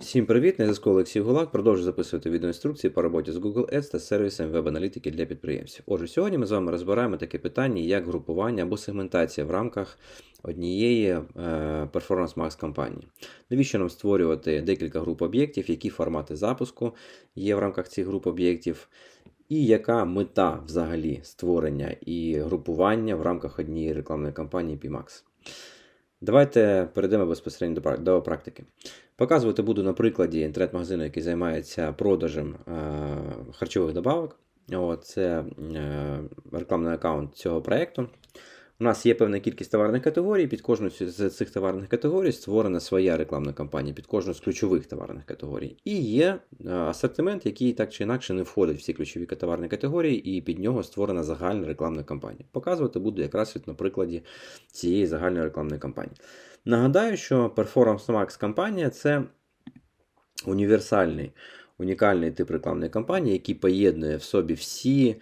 Всім привіт! На зв'язку Олексій Гулак. Продовжую записувати відеоінструкції по роботі з Google Ads та сервісом веб-аналітики для підприємців. Отже, сьогодні ми з вами розбираємо таке питання, як групування або сегментація в рамках однієї е, Performance Max кампанії. Навіщо нам створювати декілька груп об'єктів, які формати запуску є в рамках цих груп об'єктів, і яка мета взагалі створення і групування в рамках однієї рекламної кампанії PMAX. Давайте перейдемо безпосередньо до практики. Показувати буду на прикладі інтернет-магазину, який займається продажем е, харчових добавок. Це е, рекламний аккаунт цього проєкту. У нас є певна кількість товарних категорій. Під кожну з цих товарних категорій створена своя рекламна кампанія під кожну з ключових товарних категорій. І є е, асортимент, який так чи інакше не входить в ці ключові товарні категорії, і під нього створена загальна рекламна кампанія. Показувати буду якраз от на прикладі цієї загальної рекламної кампанії. Нагадаю, що Performance Max кампанія це універсальний, унікальний тип рекламної кампанії, який поєднує в собі всі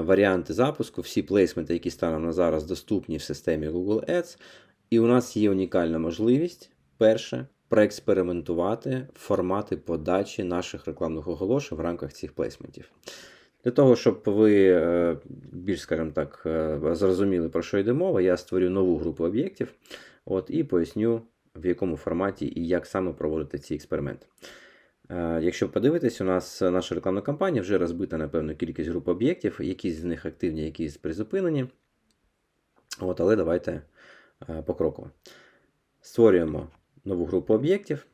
варіанти запуску, всі плейсменти, які станом на зараз доступні в системі Google Ads. І у нас є унікальна можливість, перше, проекспериментувати формати подачі наших рекламних оголошень в рамках цих плейсментів. Для того, щоб ви е, більш, скажімо так, е, зрозуміли, про що йде мова, я створю нову групу об'єктів от, і поясню, в якому форматі і як саме проводити ці експерименти. Е, Якщо подивитись, у нас наша рекламна кампанія вже розбита на певну кількість груп об'єктів, якісь з них активні, якісь призупинені. От, але давайте е, покроково. Створюємо нову групу об'єктів.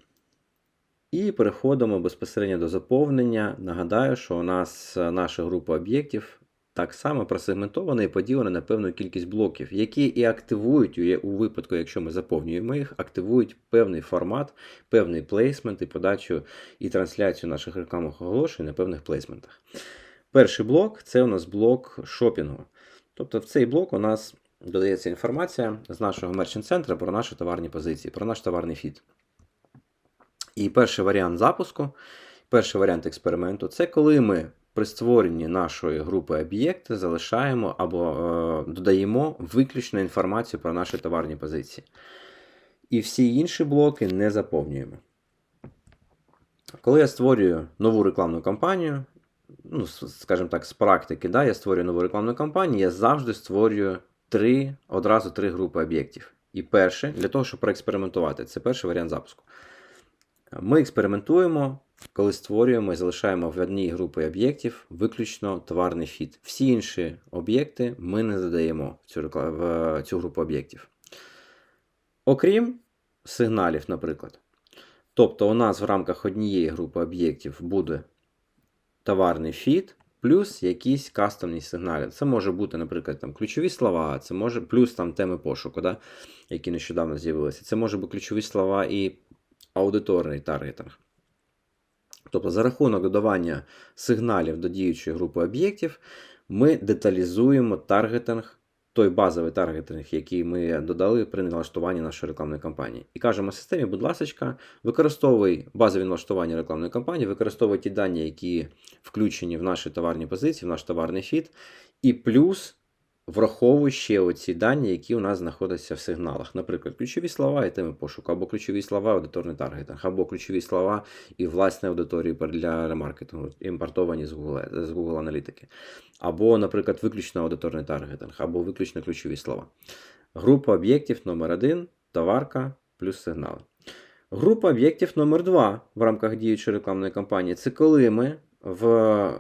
І переходимо безпосередньо до заповнення. Нагадаю, що у нас е, наша група об'єктів так само просегментована і поділена на певну кількість блоків, які і активують у- випадку, якщо ми заповнюємо їх, активують певний формат, певний плейсмент і подачу і трансляцію наших рекламних оголошень на певних плейсментах. Перший блок це у нас блок шопінгу. Тобто в цей блок у нас додається інформація з нашого мерчант центру про наші товарні позиції, про наш товарний фіт. І перший варіант запуску, перший варіант експерименту це коли ми при створенні нашої групи об'єкти залишаємо або е, додаємо виключно інформацію про наші товарні позиції. І всі інші блоки не заповнюємо. Коли я створюю нову рекламну кампанію, ну, скажімо так, з практики, да, я створюю нову рекламну кампанію, я завжди створюю три, одразу три групи об'єктів. І перше, для того, щоб проекспериментувати, це перший варіант запуску. Ми експериментуємо, коли створюємо і залишаємо в одній групі об'єктів виключно товарний фіт. Всі інші об'єкти ми не додаємо в цю, в цю групу об'єктів. Окрім сигналів, наприклад. Тобто, у нас в рамках однієї групи об'єктів буде товарний фіт, плюс якісь кастомні сигнали. Це може бути, наприклад, там, ключові слова, це може плюс там теми пошуку, да, які нещодавно з'явилися. Це може бути ключові слова і аудиторний таргетинг. Тобто, за рахунок додавання сигналів до діючої групи об'єктів, ми деталізуємо таргетинг, той базовий таргетинг, який ми додали при налаштуванні нашої рекламної кампанії. І кажемо системі, будь ласка, використовуй базові налаштування рекламної кампанії, використовуй ті дані, які включені в наші товарні позиції, в наш товарний фіт, і плюс враховуй ще оці дані, які у нас знаходяться в сигналах. Наприклад, ключові слова і теми пошуку, або ключові слова аудиторний таргетинг, або ключові слова і власні аудиторії для ремаркетингу, імпортовані з Google, з Google аналітики. Або, наприклад, виключно аудиторний таргетинг, або виключно ключові слова. Група об'єктів номер 1 товарка плюс сигнали. Група об'єктів номер 2 в рамках діючої рекламної кампанії це коли ми в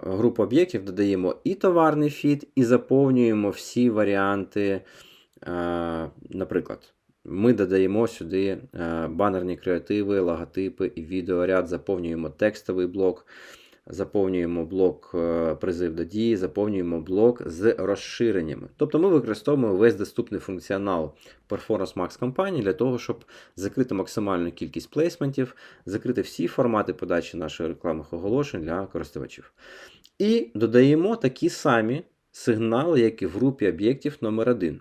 групу об'єктів додаємо і товарний фіт, і заповнюємо всі варіанти. Е, Наприклад, ми додаємо сюди е, банерні креативи, логотипи і відеоряд, заповнюємо текстовий блок, заповнюємо блок е, призив до дії, заповнюємо блок з розширеннями. Тобто ми використовуємо весь доступний функціонал Performance Max кампанії для того, щоб закрити максимальну кількість плейсментів, закрити всі формати подачі наших рекламних оголошень для користувачів. І додаємо такі самі сигнали, як і в групі об'єктів номер 1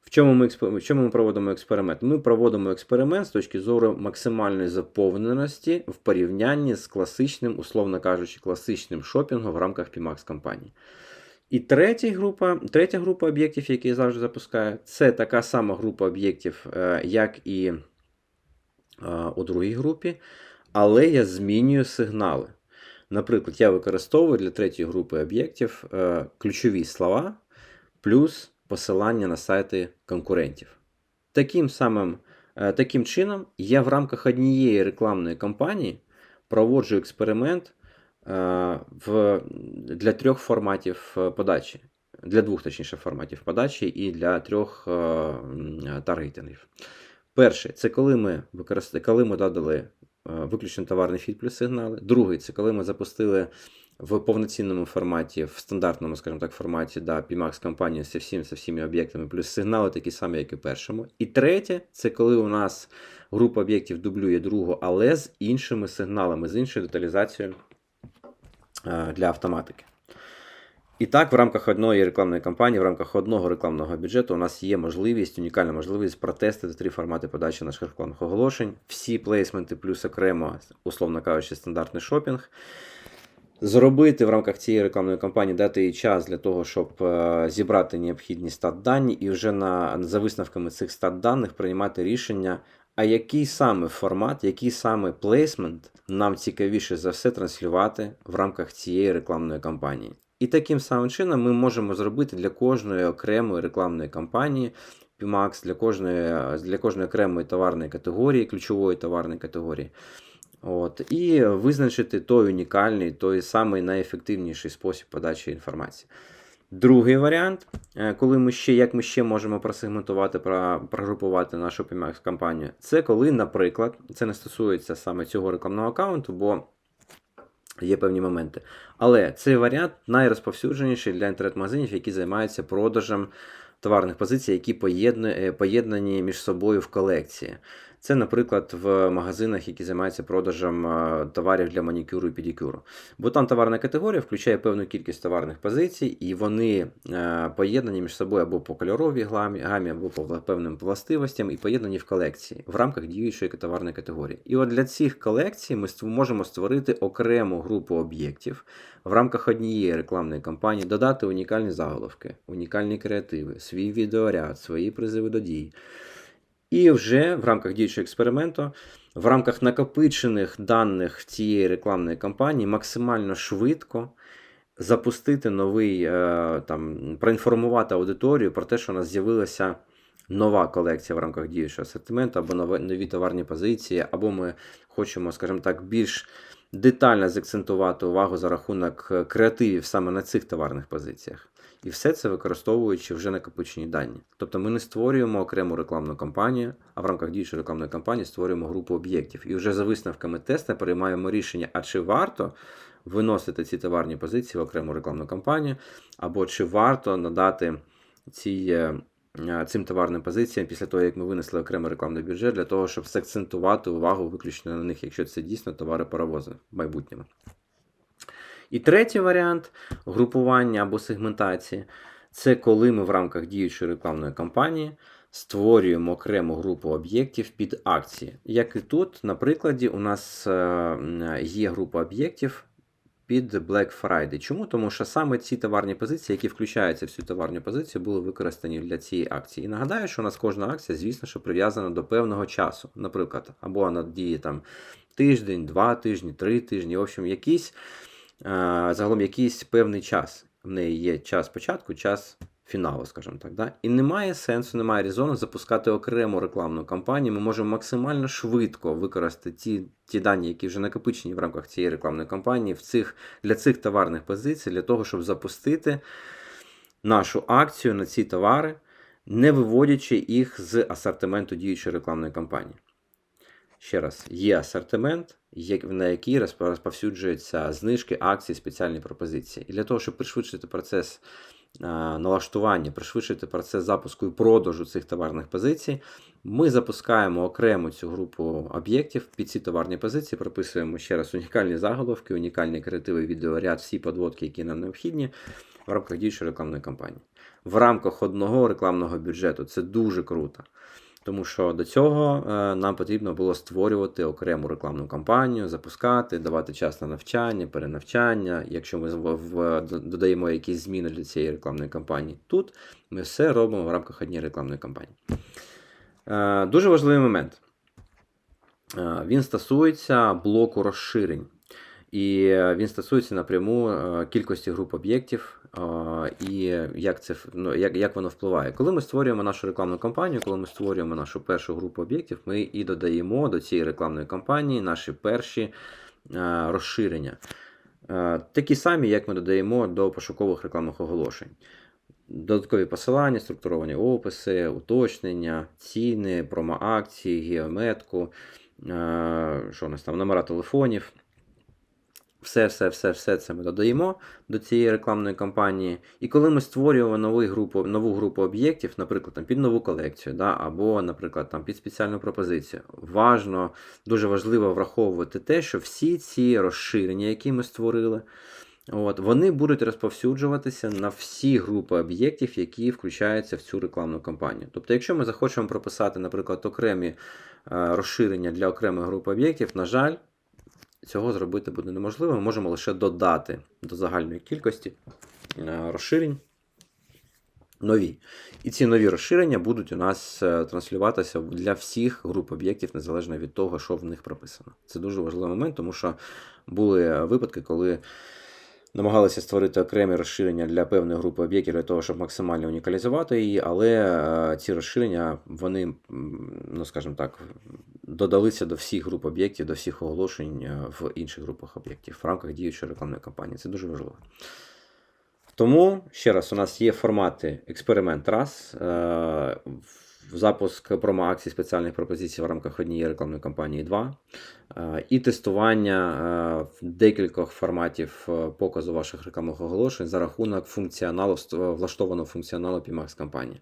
В чому, ми, в чому ми проводимо експеримент? Ми проводимо експеримент з точки зору максимальної заповненості в порівнянні з класичним, условно кажучи, класичним шопінгом в рамках PMAX кампанії. І третя група, третя група об'єктів, які я завжди запускаю, це така сама група об'єктів, е, як і е, у другій групі. але я змінюю сигнали. Наприклад, я використовую для третьої групи об'єктів е, ключові слова плюс посилання на сайти конкурентів. Таким самим, е, таким чином, я в рамках однієї рекламної кампанії проводжу експеримент е, в, для трьох форматів е, подачі. Для двох, точніше, форматів подачі і для трьох таргетингів. Перший це коли ми використ... коли ми додали виключно товарний фід плюс сигнали. Другий це коли ми запустили в повноцінному форматі, в стандартному, скажімо так, форматі да, PMAX компанію зі всім, зі всіми об'єктами, плюс сигнали такі самі, як і першому. І третє це коли у нас група об'єктів дублює другу, але з іншими сигналами, з іншою деталізацією е, для автоматики. І так, в рамках одної рекламної кампанії, в рамках одного рекламного бюджету у нас є можливість, унікальна можливість протестити три формати подачі наших рекламних оголошень, всі плейсменти, плюс окремо, условно кажучи, стандартний шопінг. Зробити в рамках цієї рекламної кампанії, дати їй час для того, щоб е, зібрати необхідні стат дані, і вже на, за висновками цих стат даних приймати рішення, а який саме формат, який саме плейсмент нам цікавіше за все транслювати в рамках цієї рекламної кампанії. І таким самим чином ми можемо зробити для кожної окремої рекламної кампанії PMAX, для кожної, для кожної окремої товарної категорії, ключової товарної категорії. От, І визначити той унікальний, той самий найефективніший спосіб подачі інформації. Другий варіант, е, коли ми ще, як ми ще можемо просегментувати, про- прогрупувати нашу PMAX кампанію, це коли, наприклад, це не стосується саме цього рекламного аккаунту, бо є певні моменти. Але цей варіант найрозповсюдженіший для інтернет-магазинів, які займаються продажем товарних позицій, які е, поєднані між собою в колекції. Це, наприклад, в магазинах, які займаються продажем е, товарів для манікюру і педикюру. Бо там товарна категорія включає певну кількість товарних позицій, і вони е, поєднані між собою або по кольоровій гамі, або по певним властивостям, і поєднані в колекції в рамках діючої товарної категорії. І от для цих колекцій ми можемо створити окрему групу об'єктів в рамках однієї рекламної кампанії, додати унікальні заголовки, унікальні креативи, свій відеоряд, свої призиви до дій. І вже в рамках діючого експерименту, в рамках накопичених даних цієї рекламної кампанії максимально швидко запустити новий, е, там, проінформувати аудиторію про те, що у нас з'явилася нова колекція в рамках діючого асортименту, або нові товарні позиції, або ми хочемо, скажімо так, більш детально закцентувати увагу за рахунок е, креативів саме на цих товарних позиціях. І все це використовуючи вже накопичені дані. Тобто ми не створюємо окрему рекламну кампанію, а в рамках діючої рекламної кампанії створюємо групу об'єктів. І вже за висновками теста приймаємо рішення, а чи варто виносити ці товарні позиції в окрему рекламну кампанію, або чи варто надати ці, е, цим товарним позиціям після того, як ми винесли окремий рекламний бюджет, для того, щоб закцентувати увагу виключно на них, якщо це дійсно товари паровози в майбутньому. І третій варіант групування або сегментації це коли ми в рамках діючої рекламної кампанії створюємо окрему групу об'єктів під акції. Як і тут, на прикладі, у нас е, є група об'єктів під Black Friday. Чому? Тому що саме ці товарні позиції, які включаються в цю товарну позицію, були використані для цієї акції. І нагадаю, що у нас кожна акція, звісно, що прив'язана до певного часу. Наприклад, або вона діє там тиждень, два тижні, три тижні, в общем, якийсь е, загалом якийсь певний час. В неї є час початку, час фіналу, скажімо так. Да? І немає сенсу, немає резону запускати окрему рекламну кампанію. Ми можемо максимально швидко використати ті, ті дані, які вже накопичені в рамках цієї рекламної кампанії в цих, для цих товарних позицій, для того, щоб запустити нашу акцію на ці товари, не виводячи їх з асортименту діючої рекламної кампанії. Ще раз, є асортимент, на який розп- розповсюджуються знижки, акції, спеціальні пропозиції. І для того, щоб пришвидшити процес налаштування, пришвидшити процес запуску і продажу цих товарних позицій, ми запускаємо окремо цю групу об'єктів під ці товарні позиції, прописуємо ще раз унікальні заголовки, унікальні креативи, відеоряд, всі подводки, які нам необхідні в рамках діючої рекламної кампанії. В рамках одного рекламного бюджету це дуже круто. Тому що до цього е, нам потрібно було створювати окрему рекламну кампанію, запускати, давати час на навчання, перенавчання. Якщо ми додаємо якісь зміни для цієї рекламної кампанії, тут ми все робимо в рамках однієї рекламної кампанії. Е, Дуже важливий момент. Е, Він стосується блоку розширень. І е, він стосується напряму е, кількості груп об'єктів е, і як, це, ну, як, як воно впливає. Коли ми створюємо нашу рекламну кампанію, коли ми створюємо нашу першу групу об'єктів, ми і додаємо до цієї рекламної кампанії наші перші розширення. Такі самі, як ми додаємо до пошукових рекламних оголошень. Додаткові посилання, структуровані описи, уточнення, ціни, промоакції, геометку, що у нас там, номера телефонів. Все, все, все, все це ми додаємо до цієї рекламної кампанії. І коли ми створюємо нову групу, нову групу об'єктів, наприклад, там, під нову колекцію, да, або, наприклад, там, під спеціальну пропозицію, важно, дуже важливо враховувати те, що всі ці розширення, які ми створили, От, вони будуть розповсюджуватися на всі групи об'єктів, які включаються в цю рекламну кампанію. Тобто, якщо ми захочемо прописати, наприклад, окремі е, розширення для окремих груп об'єктів, на жаль, цього зробити буде неможливо. Ми можемо лише додати до загальної кількості е, розширень нові. І ці нові розширення будуть у нас е, транслюватися для всіх груп об'єктів, незалежно від того, що в них прописано. Це дуже важливий момент, тому що були випадки, коли намагалися створити окремі розширення для певної групи об'єктів для того, щоб максимально унікалізувати її, але е, ці розширення, вони, ну скажімо так, додалися до всіх груп об'єктів, до всіх оголошень е, в інших групах об'єктів в рамках діючої рекламної кампанії. Це дуже важливо. Тому, ще раз, у нас є формати експеримент раз, е, запуск промо-акцій спеціальних пропозицій в рамках однієї рекламної кампанії 2, е, і тестування е, в декількох форматів е, показу ваших рекламних оголошень за рахунок функціоналу, влаштованого функціоналу PMAX кампанії.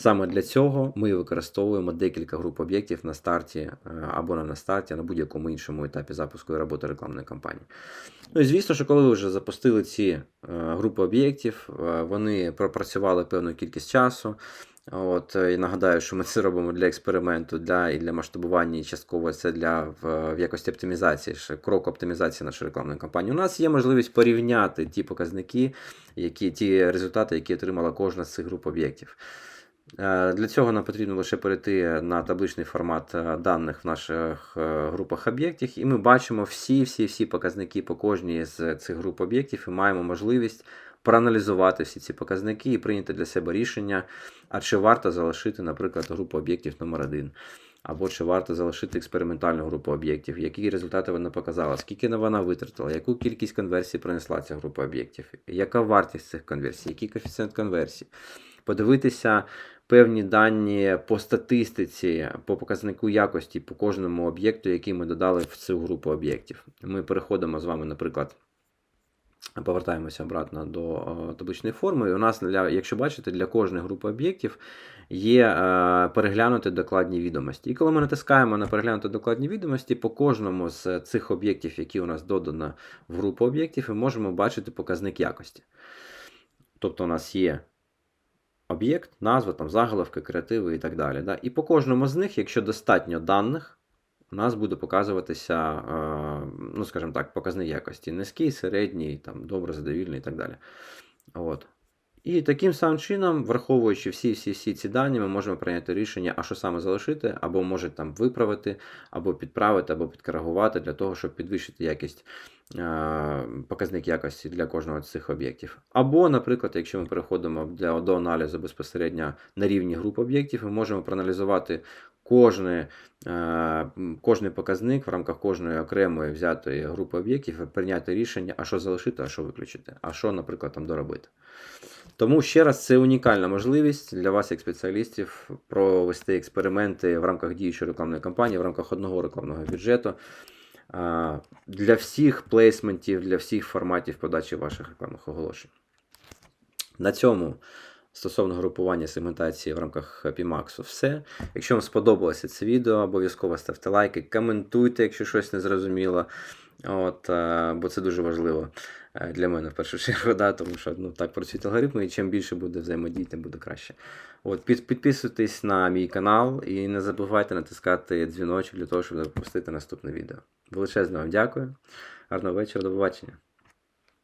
Саме для цього ми використовуємо декілька груп об'єктів на старті е, або не на старті, а на будь-якому іншому етапі запуску і роботи рекламної кампанії. Ну і звісно, що коли ви вже запустили ці е, групи об'єктів, е, вони пропрацювали певну кількість часу. От, і нагадаю, що ми це робимо для експерименту, для і для масштабування, і частково це для в, в якості оптимізації, крок оптимізації нашої рекламної кампанії. У нас є можливість порівняти ті показники, які ті результати, які отримала кожна з цих груп об'єктів. Е, Для цього нам потрібно лише перейти на табличний формат е, даних в наших е, групах об'єктів, і ми бачимо всі, всі, всі показники по кожній з цих груп об'єктів і маємо можливість проаналізувати всі ці показники і прийняти для себе рішення, а чи варто залишити, наприклад, групу об'єктів номер 1 або чи варто залишити експериментальну групу об'єктів, які результати вона показала, скільки вона витратила, яку кількість конверсій принесла ця група об'єктів, яка вартість цих конверсій, який коефіцієнт конверсії. Подивитися певні дані по статистиці, по показнику якості по кожному об'єкту, який ми додали в цю групу об'єктів. Ми переходимо з вами, наприклад. Повертаємося обратно до е, табличної форми. І у нас, для, якщо бачите, для кожної групи об'єктів є е, переглянути докладні відомості. І коли ми натискаємо на переглянути докладні відомості, по кожному з цих об'єктів, які у нас додано в групу об'єктів, ми можемо бачити показник якості. Тобто у нас є об'єкт, назва, там, заголовки, креативи і так далі. Да? І по кожному з них, якщо достатньо даних, у нас буде показуватися, е, ну, скажімо так, показник якості. Низький, середній, там, добре, задовільний і так далі. От. І таким самим чином, враховуючи всі всі всі ці дані, ми можемо прийняти рішення, а що саме залишити, або може там виправити, або підправити, або підкоригувати для того, щоб підвищити якість, е, показник якості для кожного з цих об'єктів. Або, наприклад, якщо ми переходимо для, до аналізу безпосередньо на рівні груп об'єктів, ми можемо проаналізувати кожне, е, кожний показник в рамках кожної окремої взятої групи об'єктів прийняти рішення, а що залишити, а що виключити, а що, наприклад, там доробити. Тому ще раз це унікальна можливість для вас, як спеціалістів, провести експерименти в рамках діючої рекламної кампанії, в рамках одного рекламного бюджету для всіх плейсментів, для всіх форматів подачі ваших рекламних оголошень. На цьому стосовно групування сегментації в рамках PMAX все. Якщо вам сподобалося це відео, обов'язково ставте лайки, коментуйте, якщо щось не зрозуміло. От, е, бо це дуже важливо е, для мене в першу чергу, да, тому що ну, так працюють алгоритми, і чим більше буде взаємодії, тим буде краще. От, під, підписуйтесь на мій канал і не забувайте натискати дзвіночок для того, щоб не наступне відео. Величезно вам дякую. Гарного вечора, до побачення.